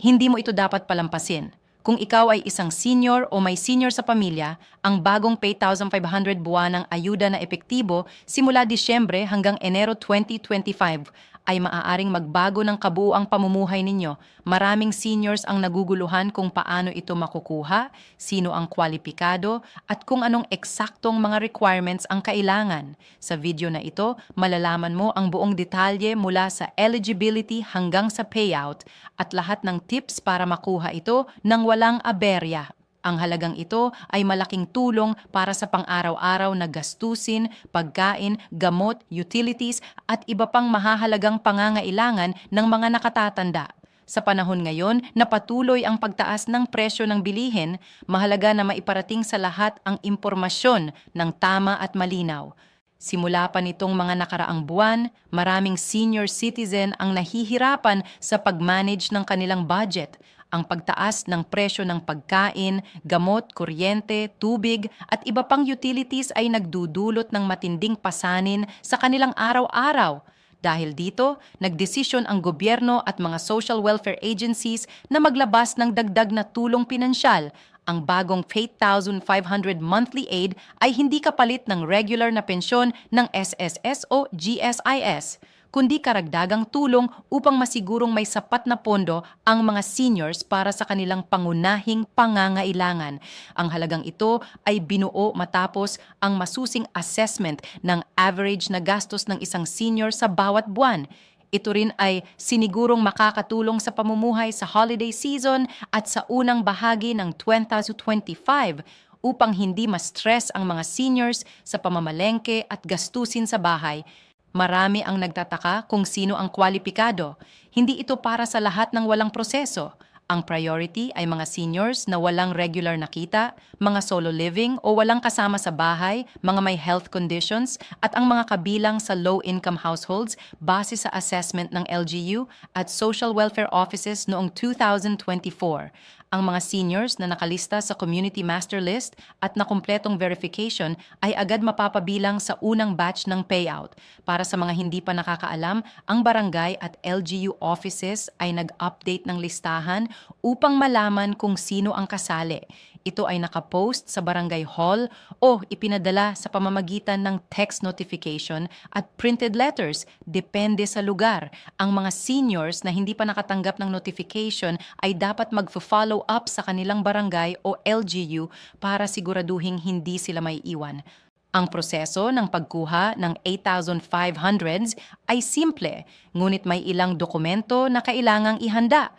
Hindi mo ito dapat palampasin. Kung ikaw ay isang senior o may senior sa pamilya, ang bagong pay 1,500 buwanang ayuda na epektibo simula Disyembre hanggang Enero 2025 ay maaaring magbago ng kabuuang pamumuhay ninyo. Maraming seniors ang naguguluhan kung paano ito makukuha, sino ang kwalipikado, at kung anong eksaktong mga requirements ang kailangan. Sa video na ito, malalaman mo ang buong detalye mula sa eligibility hanggang sa payout at lahat ng tips para makuha ito ng walang aberya. Ang halagang ito ay malaking tulong para sa pang-araw-araw na gastusin, pagkain, gamot, utilities at iba pang mahahalagang pangangailangan ng mga nakatatanda. Sa panahon ngayon na patuloy ang pagtaas ng presyo ng bilihin, mahalaga na maiparating sa lahat ang impormasyon ng tama at malinaw. Simula pa nitong mga nakaraang buwan, maraming senior citizen ang nahihirapan sa pag-manage ng kanilang budget. Ang pagtaas ng presyo ng pagkain, gamot, kuryente, tubig at iba pang utilities ay nagdudulot ng matinding pasanin sa kanilang araw-araw. Dahil dito, nagdesisyon ang gobyerno at mga social welfare agencies na maglabas ng dagdag na tulong pinansyal. Ang bagong 8,500 monthly aid ay hindi kapalit ng regular na pensyon ng SSS o GSIS, kundi karagdagang tulong upang masigurong may sapat na pondo ang mga seniors para sa kanilang pangunahing pangangailangan. Ang halagang ito ay binuo matapos ang masusing assessment ng average na gastos ng isang senior sa bawat buwan. Ito rin ay sinigurong makakatulong sa pamumuhay sa holiday season at sa unang bahagi ng 2025 upang hindi ma-stress ang mga seniors sa pamamalengke at gastusin sa bahay. Marami ang nagtataka kung sino ang kwalipikado. Hindi ito para sa lahat ng walang proseso. Ang priority ay mga seniors na walang regular na kita, mga solo living o walang kasama sa bahay, mga may health conditions, at ang mga kabilang sa low-income households base sa assessment ng LGU at social welfare offices noong 2024. Ang mga seniors na nakalista sa Community Master List at na kumpletong verification ay agad mapapabilang sa unang batch ng payout. Para sa mga hindi pa nakakaalam, ang barangay at LGU offices ay nag-update ng listahan upang malaman kung sino ang kasali. Ito ay nakapost sa barangay hall o ipinadala sa pamamagitan ng text notification at printed letters, depende sa lugar. Ang mga seniors na hindi pa nakatanggap ng notification ay dapat mag-follow up sa kanilang barangay o LGU para siguraduhing hindi sila may iwan. Ang proseso ng pagkuha ng 8,500s ay simple, ngunit may ilang dokumento na kailangang ihanda.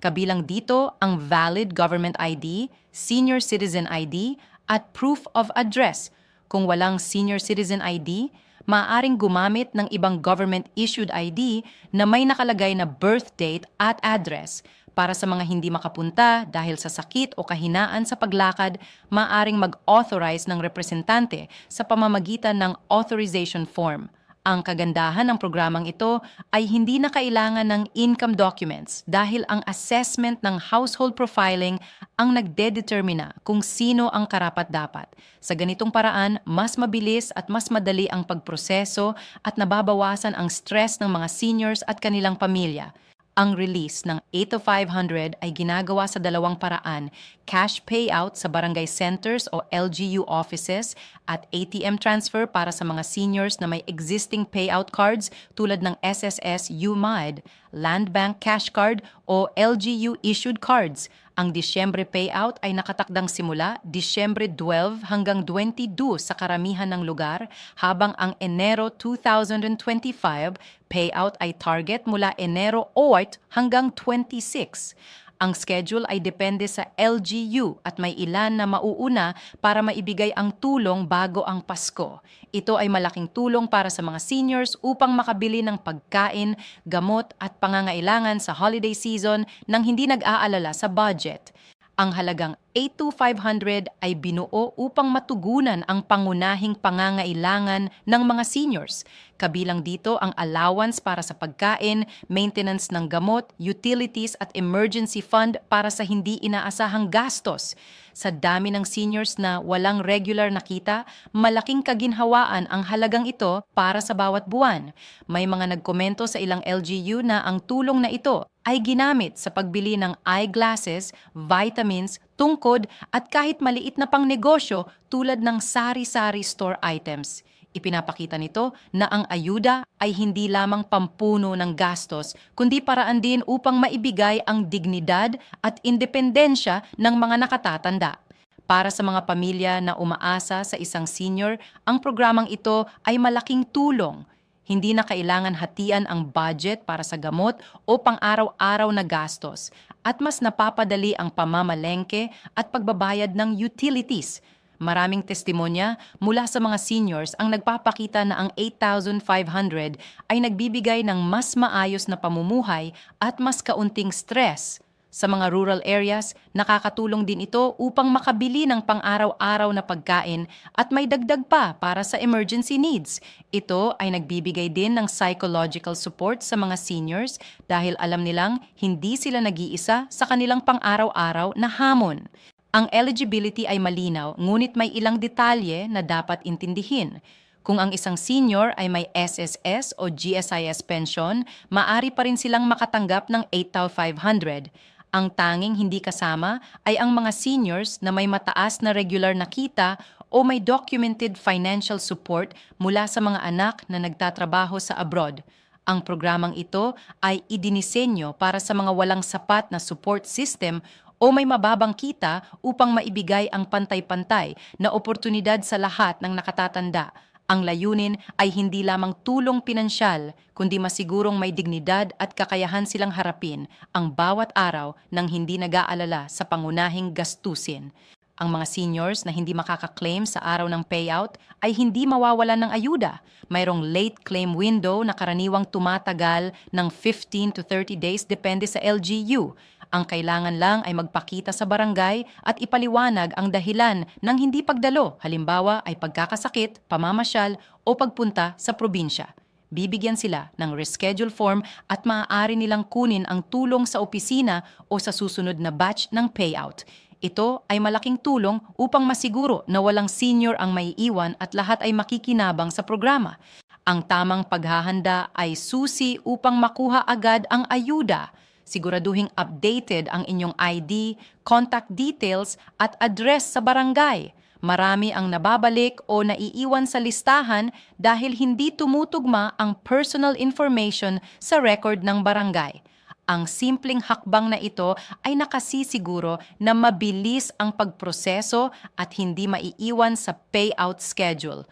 Kabilang dito ang valid government ID, senior citizen ID, at proof of address. Kung walang senior citizen ID, maaaring gumamit ng ibang government-issued ID na may nakalagay na birth date at address. Para sa mga hindi makapunta dahil sa sakit o kahinaan sa paglakad, maaaring mag-authorize ng representante sa pamamagitan ng authorization form. Ang kagandahan ng programang ito ay hindi na kailangan ng income documents dahil ang assessment ng household profiling ang nagdedetermina kung sino ang karapat-dapat. Sa ganitong paraan, mas mabilis at mas madali ang pagproseso at nababawasan ang stress ng mga seniors at kanilang pamilya. Ang release ng 8 to 500 ay ginagawa sa dalawang paraan, cash payout sa barangay centers o LGU offices at ATM transfer para sa mga seniors na may existing payout cards tulad ng SSS UMID, Land Bank Cash Card o LGU issued cards. Ang Disyembre payout ay nakatakdang simula Disyembre 12 hanggang 22 sa karamihan ng lugar, habang ang Enero 2025 payout ay target mula Enero 8 hanggang 26. Ang schedule ay depende sa LGU at may ilan na mauuna para maibigay ang tulong bago ang Pasko. Ito ay malaking tulong para sa mga seniors upang makabili ng pagkain, gamot at pangangailangan sa holiday season nang hindi nag-aalala sa budget. Ang halagang 82500 ay binuo upang matugunan ang pangunahing pangangailangan ng mga seniors. Kabilang dito ang allowance para sa pagkain, maintenance ng gamot, utilities at emergency fund para sa hindi inaasahang gastos. Sa dami ng seniors na walang regular na kita, malaking kaginhawaan ang halagang ito para sa bawat buwan. May mga nagkomento sa ilang LGU na ang tulong na ito ay ginamit sa pagbili ng eyeglasses, vitamins, tungkod at kahit maliit na pang negosyo tulad ng sari-sari store items. Ipinapakita nito na ang ayuda ay hindi lamang pampuno ng gastos, kundi paraan din upang maibigay ang dignidad at independensya ng mga nakatatanda. Para sa mga pamilya na umaasa sa isang senior, ang programang ito ay malaking tulong. Hindi na kailangan hatian ang budget para sa gamot o pang-araw-araw na gastos at mas napapadali ang pamamalengke at pagbabayad ng utilities Maraming testimonya mula sa mga seniors ang nagpapakita na ang 8,500 ay nagbibigay ng mas maayos na pamumuhay at mas kaunting stress. Sa mga rural areas, nakakatulong din ito upang makabili ng pang-araw-araw na pagkain at may dagdag pa para sa emergency needs. Ito ay nagbibigay din ng psychological support sa mga seniors dahil alam nilang hindi sila nag-iisa sa kanilang pang-araw-araw na hamon. Ang eligibility ay malinaw, ngunit may ilang detalye na dapat intindihin. Kung ang isang senior ay may SSS o GSIS pension, maari pa rin silang makatanggap ng 8,500. Ang tanging hindi kasama ay ang mga seniors na may mataas na regular na kita o may documented financial support mula sa mga anak na nagtatrabaho sa abroad. Ang programang ito ay idinisenyo para sa mga walang sapat na support system o may mababang kita upang maibigay ang pantay-pantay na oportunidad sa lahat ng nakatatanda. Ang layunin ay hindi lamang tulong pinansyal, kundi masigurong may dignidad at kakayahan silang harapin ang bawat araw ng hindi nag-aalala sa pangunahing gastusin. Ang mga seniors na hindi makaka-claim sa araw ng payout ay hindi mawawalan ng ayuda. Mayroong late claim window na karaniwang tumatagal ng 15 to 30 days depende sa LGU. Ang kailangan lang ay magpakita sa barangay at ipaliwanag ang dahilan ng hindi pagdalo, halimbawa ay pagkakasakit, pamamasyal o pagpunta sa probinsya. Bibigyan sila ng reschedule form at maaari nilang kunin ang tulong sa opisina o sa susunod na batch ng payout. Ito ay malaking tulong upang masiguro na walang senior ang may iwan at lahat ay makikinabang sa programa. Ang tamang paghahanda ay susi upang makuha agad ang ayuda Siguraduhing updated ang inyong ID, contact details at address sa barangay. Marami ang nababalik o naiiwan sa listahan dahil hindi tumutugma ang personal information sa record ng barangay. Ang simpleng hakbang na ito ay nakasisiguro na mabilis ang pagproseso at hindi maiiwan sa payout schedule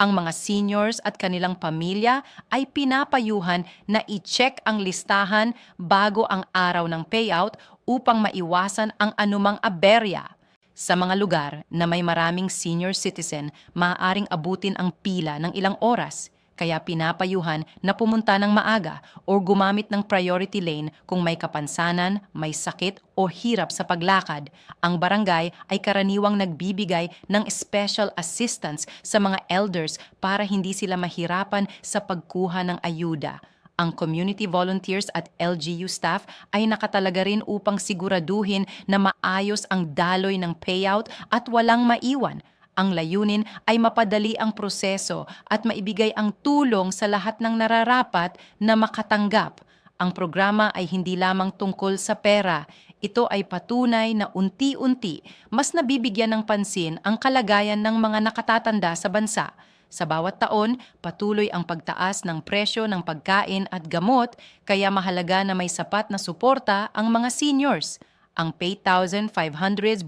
ang mga seniors at kanilang pamilya ay pinapayuhan na i-check ang listahan bago ang araw ng payout upang maiwasan ang anumang aberya. Sa mga lugar na may maraming senior citizen, maaaring abutin ang pila ng ilang oras – kaya pinapayuhan na pumunta ng maaga o gumamit ng priority lane kung may kapansanan, may sakit o hirap sa paglakad. Ang barangay ay karaniwang nagbibigay ng special assistance sa mga elders para hindi sila mahirapan sa pagkuha ng ayuda ang community volunteers at LGU staff ay nakatalaga rin upang siguraduhin na maayos ang daloy ng payout at walang maiwan ang layunin ay mapadali ang proseso at maibigay ang tulong sa lahat ng nararapat na makatanggap. Ang programa ay hindi lamang tungkol sa pera. Ito ay patunay na unti-unti mas nabibigyan ng pansin ang kalagayan ng mga nakatatanda sa bansa. Sa bawat taon, patuloy ang pagtaas ng presyo ng pagkain at gamot, kaya mahalaga na may sapat na suporta ang mga seniors ang pay 1,500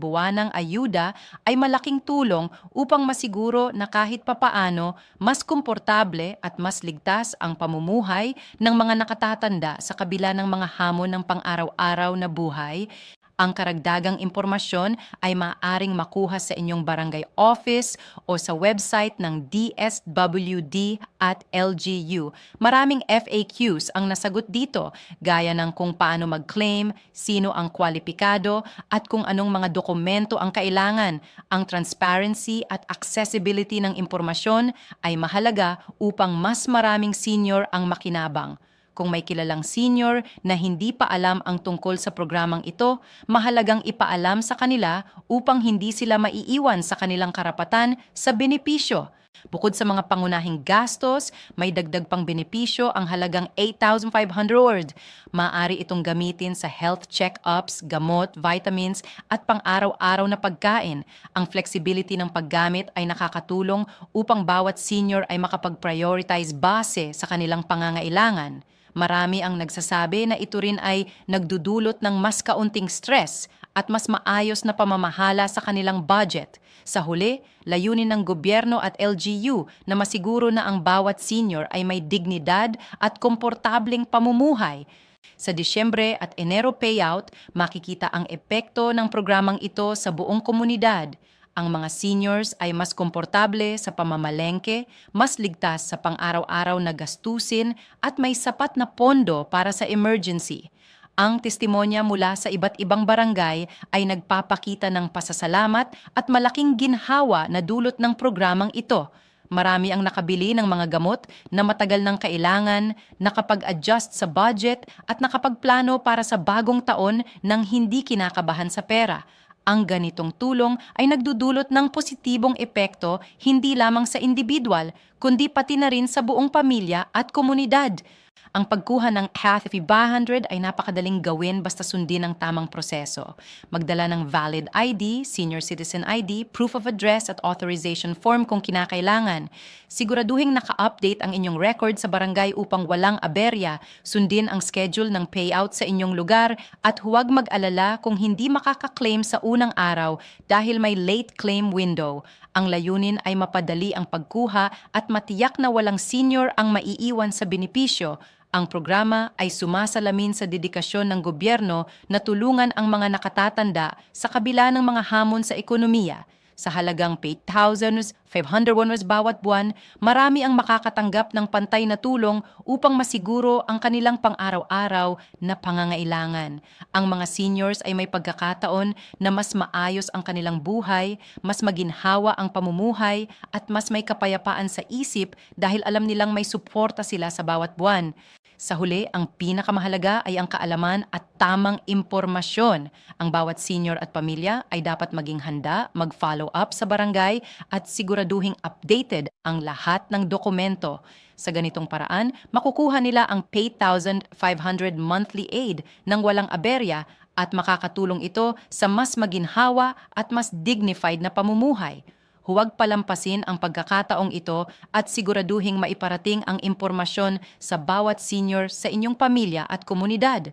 buwanang ayuda ay malaking tulong upang masiguro na kahit papaano mas komportable at mas ligtas ang pamumuhay ng mga nakatatanda sa kabila ng mga hamon ng pang-araw-araw na buhay Ang karagdagang impormasyon ay maaaring makuha sa inyong barangay office o sa website ng DSWD at LGU. Maraming FAQs ang nasagot dito, gaya ng kung paano mag-claim, sino ang kwalipikado, at kung anong mga dokumento ang kailangan. Ang transparency at accessibility ng impormasyon ay mahalaga upang mas maraming senior ang makinabang. Kung may kilalang senior na hindi pa alam ang tungkol sa programang ito, mahalagang ipaalam sa kanila upang hindi sila maiiwan sa kanilang karapatan sa benepisyo. Bukod sa mga pangunahing gastos, may dagdag pang benepisyo ang halagang 8,500. Maaari itong gamitin sa health check-ups, gamot, vitamins at pang-araw-araw na pagkain. Ang flexibility ng paggamit ay nakakatulong upang bawat senior ay makapag-prioritize base sa kanilang pangangailangan. Marami ang nagsasabi na ito rin ay nagdudulot ng mas kaunting stress at mas maayos na pamamahala sa kanilang budget. Sa huli, layunin ng gobyerno at LGU na masiguro na ang bawat senior ay may dignidad at komportableng pamumuhay. Sa Disyembre at Enero payout, makikita ang epekto ng programang ito sa buong komunidad. Ang mga seniors ay mas komportable sa pamamalengke, mas ligtas sa pang-araw-araw na gastusin at may sapat na pondo para sa emergency. Ang testimonya mula sa iba't ibang barangay ay nagpapakita ng pasasalamat at malaking ginhawa na dulot ng programang ito. Marami ang nakabili ng mga gamot na matagal ng kailangan, nakapag-adjust sa budget at nakapagplano para sa bagong taon nang hindi kinakabahan sa pera. Ang ganitong tulong ay nagdudulot ng positibong epekto hindi lamang sa individual, kundi pati na rin sa buong pamilya at komunidad. Ang pagkuha ng HATFI 500 ay napakadaling gawin basta sundin ang tamang proseso. Magdala ng valid ID, senior citizen ID, proof of address at authorization form kung kinakailangan. Siguraduhin naka-update ang inyong record sa barangay upang walang aberya. Sundin ang schedule ng payout sa inyong lugar at huwag mag-alala kung hindi makaka-claim sa unang araw dahil may late claim window. Ang layunin ay mapadali ang pagkuha at matiyak na walang senior ang maiiwan sa benepisyo. Ang programa ay sumasalamin sa dedikasyon ng gobyerno na tulungan ang mga nakatatanda sa kabila ng mga hamon sa ekonomiya. Sa halagang 8,500 woners bawat buwan, marami ang makakatanggap ng pantay na tulong upang masiguro ang kanilang pang-araw-araw na pangangailangan. Ang mga seniors ay may pagkakataon na mas maayos ang kanilang buhay, mas maginhawa ang pamumuhay, at mas may kapayapaan sa isip dahil alam nilang may suporta sila sa bawat buwan. Sa huli, ang pinakamahalaga ay ang kaalaman at tamang impormasyon. Ang bawat senior at pamilya ay dapat maging handa, mag-follow up sa barangay at siguraduhing updated ang lahat ng dokumento. Sa ganitong paraan, makukuha nila ang 8,500 monthly aid ng walang aberya at makakatulong ito sa mas maginhawa at mas dignified na pamumuhay huwag palampasin ang pagkakataong ito at siguraduhing maiparating ang impormasyon sa bawat senior sa inyong pamilya at komunidad.